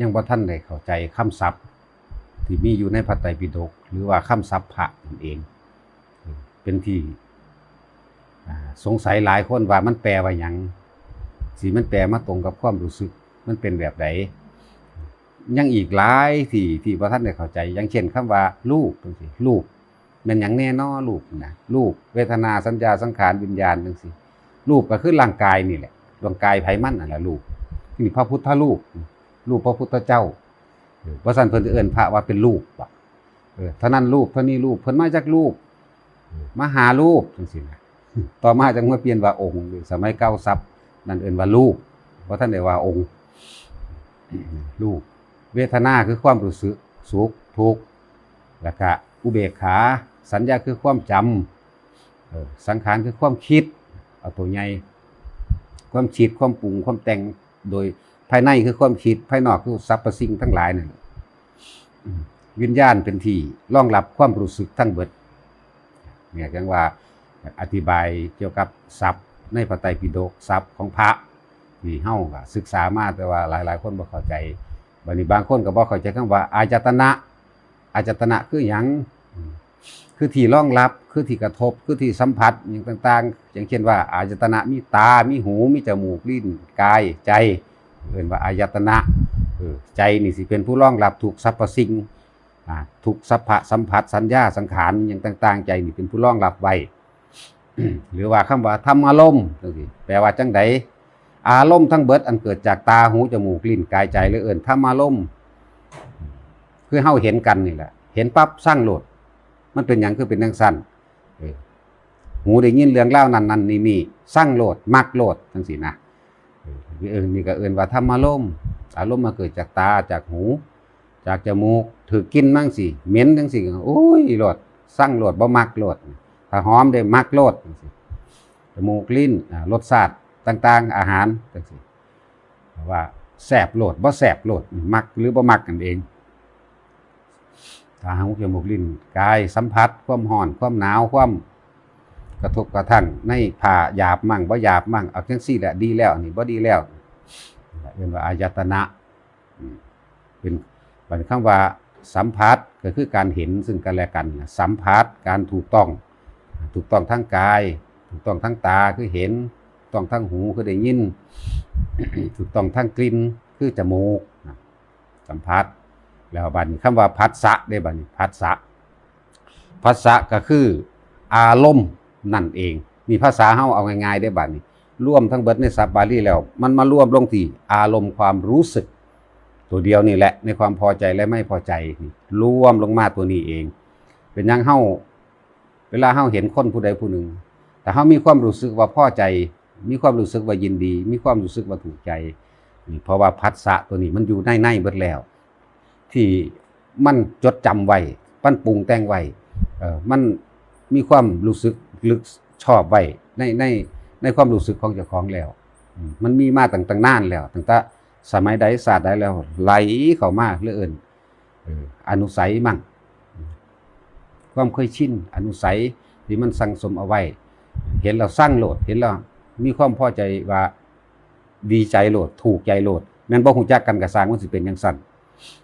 ยังบ่ท่านได้เข้าใจคำศัพท์ ที่มีอยู่ในพระไตรปิฎกหรือว่าคำศัพท์พระนั่นเอง เป็นที่สงสัยหลายคนว่ามันแปลว่าหยังสีมันแปลมาตรงกับความรู้สึกมันเป็นแบบไหนยังอีกหลายที่ที่พระท่านได้เข้าใจอย่างเช่นคำว่ารูปจังซี่รูปเป็นหยังแน่นอรูปนะรูปเวทนาสัญญาสังขารวิญญาณจังซี่รูปก็คือร่างกายนี่แหละร่างกายไผมันนั่นแหละรูปนี่พระพุทธรูป รูปพระพุทธเจ้าเพระสันเพิ่นเอิ้นพระว่าเป็นรูปว่เออท่านั้นรูปเท่านี้รูปเพิ่นมาจากรูปมาหารูปจังซี่นะต่อมาจังมาเปลี่ยนว่าองค์สมัยเก้าซับนั่นเอิ้นว่ารูปเพราะท่านได้ว่าองค์รูปเวทนาคือความรู้สึกสุขทุกข์แล้วก็อุเบกขา สัญญาคือความจำเออสังขารคือความคิดเอาตัวใหญ่ความคิดความปรุงความแต่งโดย ภายในคือความคิดภายนอกคือสรรพสิ่งทั้งหลายนั่นวิญญาณเป็นที่รองรับความรู้สึกทั้งเบิดเนี่ยจังว่าอธิบายเกี่ยวกับศัพท์ในพระไตรปิฎกศัพท์ของพระที่เฮ้าศึกษามาแต่ว่าหลาย ๆ คนบ่เข้าใจบัดนี้บางคนก็บ่เข้าใจคำว่า อาจตนะ อาจตนะคือหยังคือที่รองรับคือที่กระทบคือที่สัมผัสอย่างต่าง ๆ อย่างเช่นว่า อาจตนะมีตา มีหู มีจมูกลิ้นกายใจ เรียกว่าอายตนะออใจนี่สิเป็นผู้รองรับถูกสรรพสิ่งอ่าทุกสัพพะสัมผัสสัญญาสังขารอย่างต่าง ๆ ใจนี่เป็นผู้รองรับไว้หรือว่าคำว่าธรรมอารมณ์แปลว่าจังใดอารมณ์ทั้งเบิดอันเกิดจากตาหูจมูกลิ้นกายใจหรือเอื่นธรรมอารมณ์คือเฮาเห็นกันนี่แหละ เห็นปั๊บสร้างโหลด มันเป็นหยังคือเป็นจังสั้นหูได้ยินเรื่องเล่านั้นนั้นนี่นี่สร้างโหลดมักโหลดจังซี่นะ เออเอิ้นนี่ก็เอื่นว่าธรรมอารมณ์อารมณ์มาเกิดจากตาจากหู จากจมูกถือกินมั่งสิเหม็นจังสิโอ้ยโลดสั่งโลดบ่มักโลดถ้าหอมได้มักโลดจมูกลิ้นอ่ารสชาติต่างๆ อาหารจังสิว่าแสบโหลดบ่แสบโหลดมักหรือบ่มักกันเองถ้าหูจมูกลิ้นกายสัมผัส ความร้อน ความหนาว ความ กระทบกระทั่งในผ่าหยาบมั่งบ่หยาบมั่งเอาจังซี่แหละดีแล้วนี่บ่ดีแล้วเรียกว่าอายตนะเป็นบันคำว่าสัมผัสก็คือการเห็นซึ่งกันและกัน สัมผัสการถูกต้อง ถูกต้องทั้งกาย ถูกต้องทั้งตาคือเห็นถูกต้องทั้งหูคือได้ยิน ถูกต้องทั้งกลิ่นคือจมูกสัมผัสแล้วบัดนคำว่าพัสสะได้บัดนพัสสะพัสสะก็คืออารมณ์ นั่นเอง มีภาษาเฮาเอาง่ายๆได้บัดนี้ร่วมทั้งเบิดในศัพท์บาลีแล้ว มันมารวมลงที่อารมณ์ความรู้สึก ตัวเดียวนี่แหละในความพอใจและไม่พอใจรวมลงมาตัวนี้เอง เป็นยังเฮาเวลาเฮาเห็นคนผู้ใดผู้หนึ่ง แต่เฮามีความรู้สึกว่าพอใจ มีความรู้สึกว่ายินดี มีความรู้สึกว่าถูกใจเพราะว่าพัสสะตัวนี้มันอยู่ในในเบิดแล้ว ที่มันจดจำไว้ปั้นปรุงแต่งไว้เออมันมีความรู้สึก ลึกชอบไว้ในในในความรู้สึกของเจ้าของแล้ว มันมีมาตั้งตั้งนานแล้วตั้งแต่สมัยใดศาสตร์ใดแล้ว ไหลเข้ามาเรื่อเอินเอออนุสัยมั่ง ความเคยชินอนุสัยที่มันสั่งสมเอาไว้ เห็นเราสร้างโหลดเห็นเรามีความพอใจว่าดีใจโหลด ถูกใจโหลดแม่นบ่ฮู้จักกันกับสร้างมันสิเป็นจังซั่น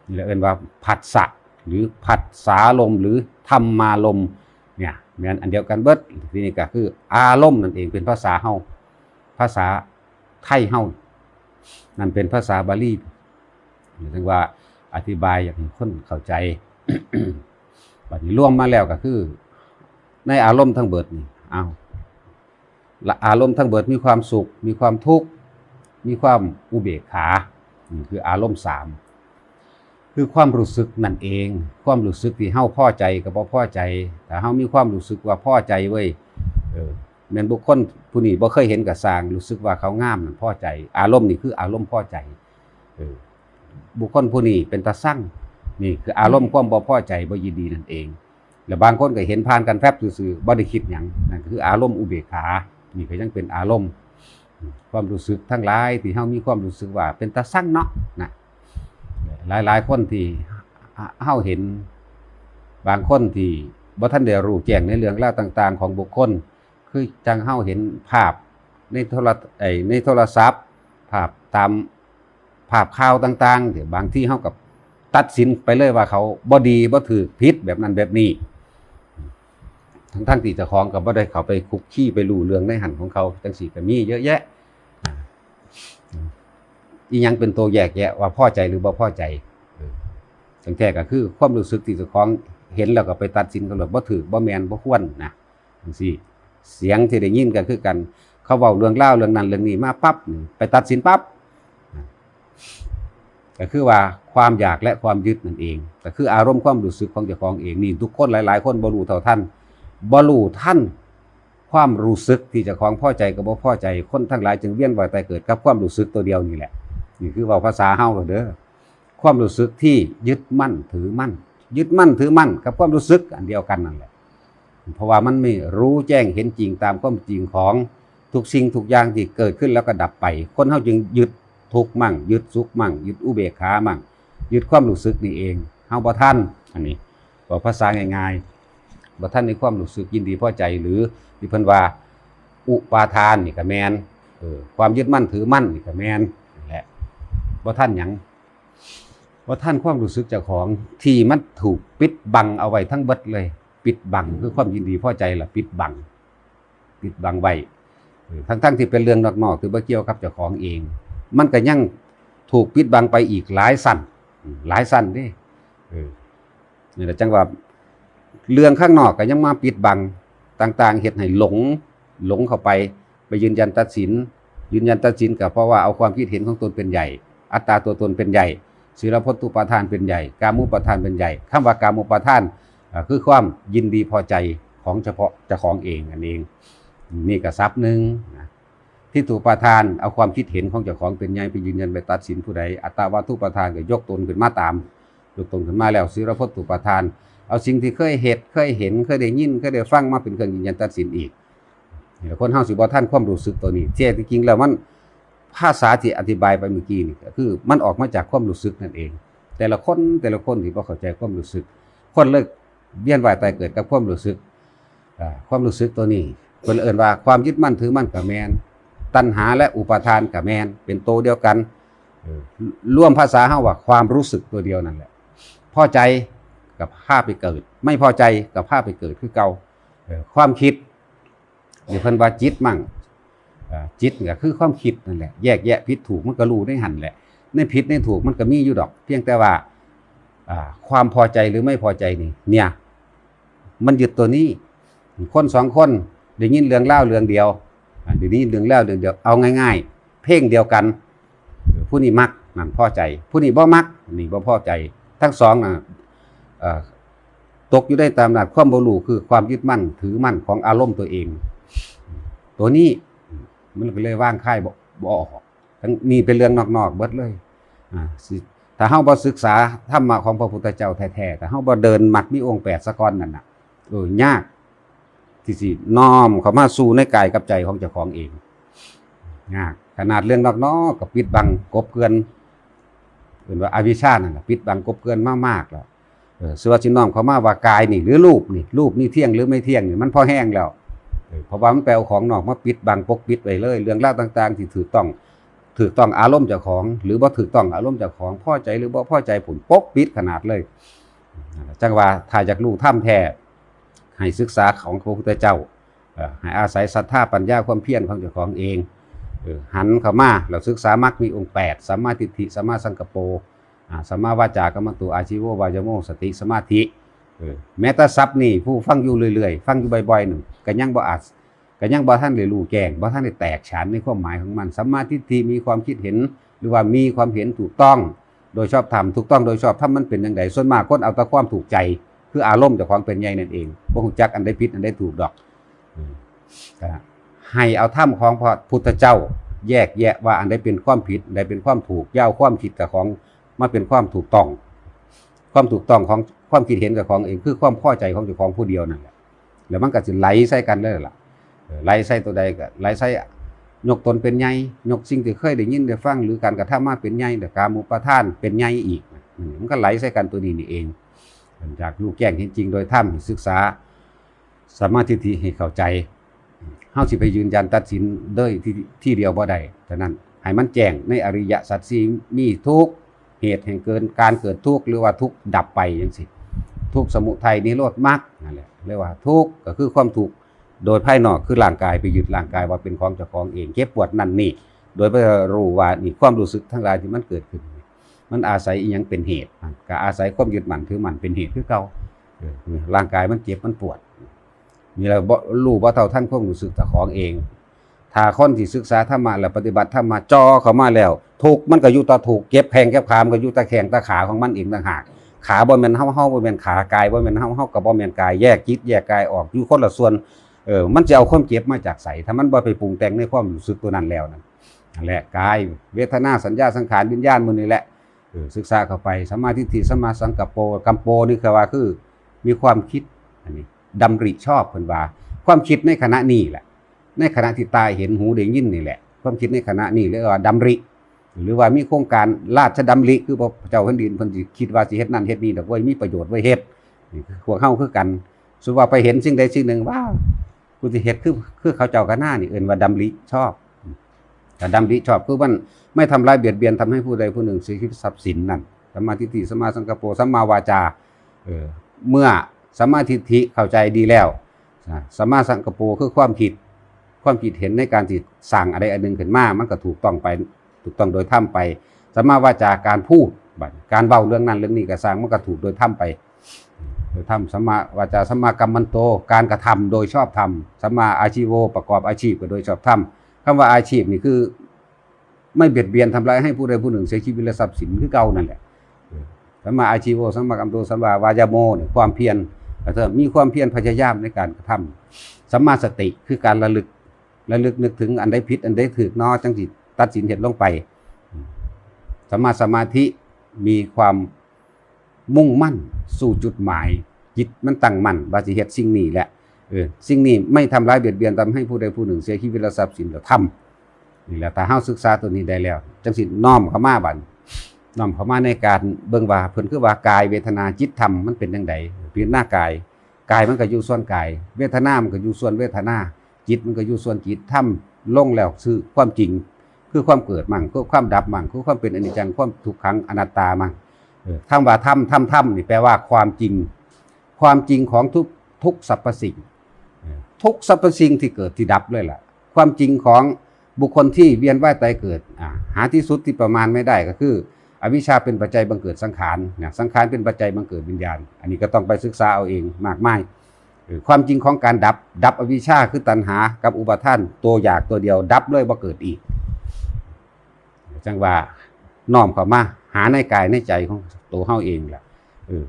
นี่แหละเอิ้นว่าผัสสะหรือผัสสาลมหรือธรรมารมเนี่ย แม่นอันเดียวกันเบิดทีนี้ก็คือ อารมณ์นั่นเองเป็นภาษาเฮาภาษาไทยเฮานั่นเป็นภาษาบาลีถึงว่าอธิบายอย่างให้คนเข้าใจบัดนี้รวมมาแล้วก็คือ ในอารมณ์ทั้งเบิดนี่เอาละอารมณ์ทั้งเบิดมีความสุข มีความทุกข์ มีความอุเบกขานี่คืออารมณ์สาม คือความรู้สึกนั่นเอง ความรู้สึกที่เฮาพอใจกับบ่พอใจแต่เฮามีความรู้สึกว่าพอใจเว้ยเออแม่นบุคคลผู้นี้บ่เคยเห็นกับสร้างรู้สึกว่าเขางามนั่นพอใจ อารมณ์นี่คืออารมณ์พอใจเออบุคคลผู้นี้เป็นตาสั่งนี่คืออารมณ์ความบ่พอใจบ่ยินดีนั่นเอง แล้วบางคนก็เห็นผ่านกันแฟบซื่อๆบ่ได้คิดหยังนั่นคืออารมณ์อุเบกขา นี่ก็ยังเป็นอารมณ์ ความรู้สึกทั้งหลายที่เฮามีความรู้สึกว่าเป็นตาสั่งเนาะนะ หลายๆคนที่เฮาเห็นบางคนที่บ่ทันได้รู้แจ้งในเรื่องราวต่าง ๆ ของบุคคล คือจังเฮาเห็นภาพในโทรไอในโทรศัพท์ ภาพตามภาพข่าวต่างๆเดี๋ยวบางที่เฮากับตัดสินไปเลยว่าเขาบ่ดีบ่ถือผิดแบบนั้นแบบนี้ ทั้งๆที่เจ้าของก็บ่ได้เขาไปคุกคีไปรู้เรื่องในหันของเขาจังซี่ก็มีเยอะแยะ อียังเป็นตัวแยกแยะว่าพ่อใจหรือบ่พ่อใจเออจังแท้ก็คือความรู้สึกที่เจ้าของเห็นแล้วก็ไปตัดสินกันแบบบ่ถือบ่แมนบ่ควรนะจังซี่เสียงที่ได้ยินก็คือกัน เขาเว้าเรื่องเล่าเรื่องนั้นเรื่องนี้มาปั๊บไปตัดสินปั๊บอ่าก็คือว่าความอยากและความยึดนั่นเองก็คืออารมณ์ความรู้สึกของเจ้าของเองนี่ทุกคนหลาย ๆ คนบ่รู้เท่าท่านบ่รู้ท่าน ความรู้สึกที่เจะของพ่อใจกับบ่พ่อใจคนทั้งหลายจึงเวียนว่ายตายเกิดกับความรู้สึกตัวเดียวนี่แหละ นี่คือว่าภาษาเฮาเด้อความรู้สึกที่ยึดมั่นถือมั่น ยึดมั่นถือมั่น กับความรู้สึกอันเดียวกันนั่นแหละ เพราะว่ามันไม่รู้แจ้งเห็นจริงตามความจริงของทุกสิ่งทุกอย่างที่เกิดขึ้นแล้วก็ดับไป คนเฮาจึงยึดทุกมั่ง ยึดสุขมั่ง ยึดอุเบกขามั่ง ยึดความรู้สึกนี่เองเฮาบ่ทันอันนี้บอกภาษาง่ายๆบ่ท่านในความรู้สึกยินดีพอใจหรือที่เพิ่นว่าอุปาทานนี่ก็แมนเออความยึดมั่นถือมั่นนี่ก็แมน บ่ท่านหยังบ่ท่านความรู้สึกเจ้าของที่มันถูกปิดบังเอาไว้ทั้งเบิดเลย ปิดบังคือความยินดีพอใจล่ะปิดบัง ปิดบังไว้ทั้งๆที่เป็นเรื่องนอกๆคือบ่เกี่ยวกับเจ้าของเอง มันก็ยังถูกปิดบังไปอีกหลายสั้นหลายสั้นเด้เนี่แหละจังหว่าเรื่องข้างนอกก็ยังมาปิดบังต่าง ๆเฮ็ดให้หลงหลงเข้าไป ไปยืนยันตัดสิน ยืนยันตัดสินก็เพราะว่าเอาความคิดเห็นของตนเป็นใหญ่ อัตตาตัวตนเป็นใหญ่ศีลพจน์ตุปาทานเป็นใหญ่ กามุปาทานเป็นใหญ่คำว่ากามุปาทานคือความยินดีพอใจของเฉพาะเจ้าของเองอันเอง นี่ก็ทรัพย์หนึ่งที่ถูกประทานเอาความคิดเห็นของเจ้าของเป็นใหญ่ไปยืนยันไปตัดสินผู้ใดอัตตาวาทุประทานก็ยกตนขึ้นมาตามยกตนขึ้นมาแล้วศีลพจน์ตุปรทาน เอาสิ่งที่เคยเห็ดเคยเห็นเคยได้ยินเคยได้ฟังมาเป็นเครื่องยืนยันตัดสินอีกนี่แหละคนเฮาสิบ่ทันความรู้สึกตัวนี้ที่จริงแล้วมัน ภาษาที่อธิบายไปเมื่อกี้นี่ก็คือ มันออกมาจากความรู้สึกนั่นเอง แต่ละคนแต่ละคนที่บ่เข้าใจความรู้สึก คนเลิกเวียนว่ายตายเกิดกับความรู้สึกความรู้สึกตัวนี้เพิ่นเอิ้นว่าความยึดมั่นถือมั่นกับแมนตัณหาและอุปาทานกับแมนเป็นโตเดียวกันร่วมภาษาเฮาว่าความรู้สึกตัวเดียวนั่นแหละพอใจกับภาพไปเกิด ไม่พอใจกับภาพไปเกิดคือเก่าความคิดเดี๋ยวเพิ่นว่าจิตมั่ง อ่าจิตก็คือความคิดนั่นแหละแยกแยะผิดถูกมันก็รู้ได้หันแหละ ในผิดในถูกมันก็มีอยู่ดอก เพียงแต่ว่าความพอใจหรือไม่พอใจนี่เนี่ย มันหยึดตัวนี้ คนสองคนได้ยินเรื่องเล่าเรื่องเดียวเดี๋ยวนี้เรื่องเล่าเรื่องเดียวเอาง่าย ๆ เพลงเดียวกัน ผู้นี้มักนั่นพอใจ ผู้นี้บ่มักนี่บ่พอใจ ทั้งสองน่ะตกอยู่ได้ตามหลักความบรูคือความยึดมั่นถือมั่นของอารมณ์ตัวเอง ตัวนี้ มันก็เลยว่างค่ายบ่บ่ออกทั้งนี่เป็นเรื่องนอกๆเบิดเลยอ่าสิถ้าเฮาบ่ศึกษาธรรมะของพระพุทธเจ้าแท้ๆถ้าเฮาบ่เดินมัดมีองค์แปดสะก่อนนั่นน่ะเออยากที่สิน้อมเข้ามาสู่ในกายกับใจของเจ้าของเองยากขนาดเรื่องนอกๆก็ปิดบังกบเกลือนเป็นว่าอวิชชานั่นน่ะปิดบังกบเกลือนมากๆแล้วเออส่วนสิน้อมเขามาว่ากายนี่หรือรูปนี่รูปนี่เที่ยงหรือไม่เที่ยงนี่มันพอแห้งแล้ว เพราะว่ามันแปลเอาของนอกมาปิดบังปกปิดไว้เลย เรื่องราวต่าง ๆ ที่ถูกต้องถูกต้องอารมณ์เจ้าของ หรือบ่าถูกต้องอารมณ์เจ้าของพ่อใจหรือบ่าพ่อใจผลปกปิดขนาดเลย จังว่าถ้าอยากรู้ถ้ำแท้ให้ศึกษาของพระพุทธเจ้าให้อาศัยศรัทธาปัญญาความเพียรของเจ้าของเองหันเข้ามาเราศึกษามรรคมีองค์แปดสัมมาทิฏฐิสัมมาสังกปรสัมมาวาจากรรมตุอาชีโววายโมสติสมาธิ แม้แต่ซับนี่ผู้ฟังอยู่เรื่อยๆ ฟังอยู่บ่อยๆหนึ่งก็ยังบ่อาจก็ยังบ่ท่านได้รู้แจ้งบ่ท่านได้แตกฉานในความหมายของมันสัมมาทิฏฐิมีความคิดเห็น หรือว่ามีความเห็นถูกต้อง โดยชอบธรรมถูกต้องโดยชอบธรรมมันเป็นจังไดส่วนมากคนเอาแต่ความถูกใจ คืออารมณ์จากความเป็นใหญ่นั่นเองบ่ฮู้จักอันใดผิดอันใดถูกดอกให้เอาธรรมของพระพุทธเจ้า แยกแยะว่าอันใดเป็นความผิดอันใดเป็นความถูกย่าเอาความผิดกับของมาเป็นความถูกต้อง ความถูกต้องของ ความคิดเห็นกับของเองคือความพอใจของเจ้าของผู้เดียวนั่นแหละแล้วมันก็จะไหลใส่กันเลยล่ะเออไหลใส่ตัวใดก็ไหลใส่ยกตนเป็นใหญ่ยกสิ่งที่เคยได้ยินได้ฟังหรือการกระทำมาเป็นใหญ่แต่การมุปทานเป็นใหญ่อีก มันก็ไหลใส่กันตัวนี้นี่เองจากรู้แจ้งเห็นจริงโดยถ้ำศึกษาสามารถที่ให้เข้าใจเฮาสิไปยืนยันตัดสินด้วยที่ที่เดียวบ่ได้ฉะนั้นให้มันแจ้งในอริยสัจสี่มีทุกเหตุแห่งเกินการเกิดทุกข์หรือว่าทุกข์ดับไปจังซี่ ทุกสมุทัยนิโรธมรรคนั่นแหละเรียกว่าทุกก็คือความทุกโดยภายนอกคือร่างกายไปยึดร่างกายว่าเป็นของเจ้าของเองเจ็บปวดนั่นนี่ โดยไม่รู้ว่านี่ความรู้สึกทั้งหลายที่มันเกิดขึ้น มันอาศัยอีหยังเป็นเหตุก็อาศัยความยึดมั่นถือมั่นเป็นเหตุคือเก่าร่างกายมันเจ็บมันปวดนี่เราบ่รู้ว่าเท่าท่านความรู้สึกเจ้าของเองถ้าคนที่ศึกษาธรรมะและปฏิบัติธรรมะจอเข้ามาแล้วถูกมันก็อยู่ต่อถูกเก็บแพงเก็บขามนก็อยู่ตะแขงตะขาของมันเองต่างหาก ขาบ่แม่นเฮาเฮาบ่แม่นขากายบ่แม่นเฮาเฮาก็บ่แม่นกายแยกจิตแยกกายออกอยู่คนละส่วนเออมันจะเอาความเจ็บมาจากไสถ้ามันบ่ไปปรุงแต่งในความรู้สึกตัวนั้นแล้วนั่นแหละกายเวทนาสัญญาสังขารวิญญาณมันนี่แหละเออศึกษาเข้าไปสมมาทิฏฐิสมมาสังกัปโปกัมโปนี่คือว่าคือมีความคิดอันนี้ดำริชอบเพิ่นว่า ความคิดในขณะนี้แหละ ในขณะที่ตาเห็นหูได้ยินนี่แหละ ความคิดในขณะนี้เรียกว่าดำริ หรือว่ามีโครงการราชดำริคือพระเจ้าแผ่นดินเพิ่นสิคิดว่าสิเฮ็ดนั่นเฮ็ดนี่ดอกไว้มีประโยชน์ไว้เฮ็ดนี่คือพวกเฮาคือกันสมมุติว่าไปเห็นสิ่งใดสิ่งหนึ่งว้าวกูสิเฮ็ดคือคือเขาเจ้ากันหน้านี่เอิ้นว่าดำริชอบแต่ดำริชอบคือมันไม่ทำร้ายเบียดเบียนทำให้ผู้ใดผู้หนึ่งเสียชีวิตทรัพย์สินนั่นสัมมาทิฏฐิสัมมาสังกัปโปสัมมาวาจาเออเมื่อสัมมาทิฏฐิเข้าใจดีแล้วสัมมาสังกัปโปคือความคิดความคิดเห็นในการที่สั่งอะไรอันหนึงขึ้นมามันก็ถูกต้องไป ถูกต้องโดยถ้ำไปสัมมาวาจาการพูดบัดการเบ้าเรื่องนั้นเรื่องนี้ก็สั่งมันก็ถูกโดยถ้ำไป โดยทำสัมมาวาจาสัมมากรรมันโตการกระทำโดยชอบทำสัมมาอาชีโวประกอบอาชีพก็โดยชอบทำคำว่าอาชีพนี่คือ ไม่เบียดเบียนทำร้ายให้ผู้ใดผู้หนึ่งเสียชีวิตและทรัพย์สินคือเก่านั่นแหละสัมมาอาชีโวสัมมากรรมโตสัมมาวายโมเนี่ยความเพียรก็เถอมีความเพียรพยายามในการกระทำสัมมาสติคือการระลึกระลึกนึกถึงอันใดผิดอันใดถูกนอจังสิ ตัดสินเห็นลงไปสมาสมาธิมีความมุ่งมั่นสู่จุดหมาย จิตมันตั้งมั่นว่าสิเฮ็ดสิ่งนี้แหละเออสิ่งนี้ไม่ทำร้ายเบียดเบียนทำให้ผู้ใดผู้หนึ่งเสียชีวิตและทรัพย์สินเราทำนี่แหละถ้าเฮาศึกษาตัวนี้ได้แล้ว จังสิน้อมเข้ามาบัดน้อมเข้ามาในการเบิ่งว่าเพิ่นคือว่ากายเวทนาจิตธรรมมันเป็นจังไดพิจารณากายกายมันก็อยู่ส่วนกาย เวทนามันก็อยู่ส่วนเวทนา จิตมันก็อยู่ส่วนจิตธรรมลงแล้วคือความจริง คือความเกิดมั่งคือความดับมั่งคือความเป็นอนิจจังความทุกขังอนัตตามั่งเออคำว่าธรรมธรรมธรรมนี่แปลว่าความจริง ความจริงของทุกทุกสรรพสิ่ง ทุกสรรพสิ่งที่เกิดที่ดับเลยล่ะ ความจริงของบุคคลที่เวียนว่ายตายเกิดหาที่สุดที่ประมาณไม่ได้ก็คือ อวิชชาเป็นปัจจัยบังเกิดสังขารนี่ยสังขารเป็นปัจจัยบังเกิดวิญญาณ อันนี้ก็ต้องไปศึกษาเอาเองมากมายความจริงของการดับ ดับอวิชชาคือตัณหากับอุปาทาน ตัวอยากตัวเดียว ดับเลยบ่เกิดอีก จังว่าน้อมเข้ามาหาในกายในใจของตัวเฮาเองแหละเออ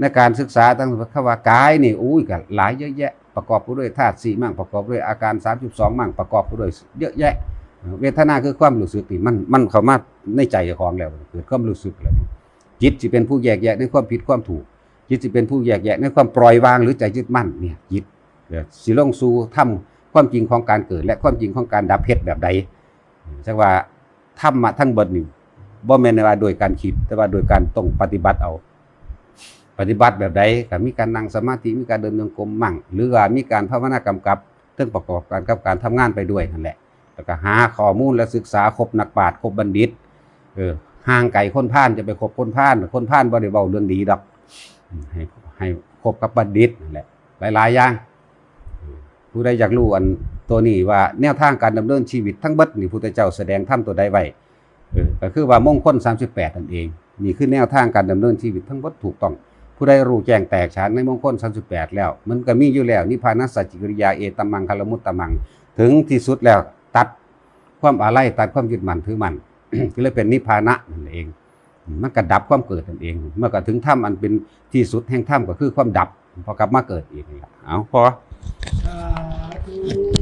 ในการศึกษาตั้งคำว่ากายนี่อุ้ยก็หลายเยอะแยะ ประกอบไปด้วยธาตุสี่มั่งประกอบด้วยอาการ 32 มั่งประกอบไปด้วยเยอะแยะ เวทนาคือความรู้สึกที่มันมันเข้ามาในใจของแล้วเกิดความรู้สึกแล้วจิตสิเป็นผู้แยกแยะในความผิดความถูก จิตสิเป็นผู้แยกแยะในความปล่อยวางหรือใจยึดมั่นเนี่ยจิตสิลงสู่ทำความจริงของการเกิด และความจริงของการดับเพชรแบบใดจังว่า ธรรมะทั้งเบดนี่บ่แม่นว่าโดยการคิด แต่ว่าโดยการต้องปฏิบัติเอา ปฏิบัติแบบใดก็มีการนั่งสมาธิมีการเดินโยกมมั่ง หรือว่ามีการภาวนากำกับเรื่องประกอบการกับการทำงานไปด้วยนั่นแหละ แล้วก็หาข้อมูลและศึกษาครบนักปราชญ์ครบบัณฑิตเออห่างไก่คนพาลจะไปคบคนพาลคนพาลบ่ได้เว้าเรื่องดีดอกให้ให้คบกับบัณฑิตนั่นแหละหลายๆอย่าง ผู้ใดอยากรู้อันตัวนี้ว่าแนวทางการดำเนินชีวิตทั้งเบิดนี่พุทธเจ้าแสดงธรรมตัวใดไว้เออก็คือว่ามงคล38นั่นเองนี่คือแนวทางการดำเนินชีวิตทั้งเบิดถูกต้อง ผู้ใดรู้แจ้งแตกฉานในมงคล38 แล้ว มันก็มีอยู่แล้วนิพพานัสสัจจิกริยาเอตมังคลมุตตมัง ถึงที่สุดแล้วตัดความอาลัยตัดความยึดมั่นถือมั่นก็เลยเป็นนิพพานะนั่นเอง มันก็ดับความเกิดนั่นเอง เมื่อก็ถึงถ้ำอันเป็นที่สุดแห่งถ้ำก็คือความดับพอกลับมาเกิดอีกนี่เอาพอ Thank you.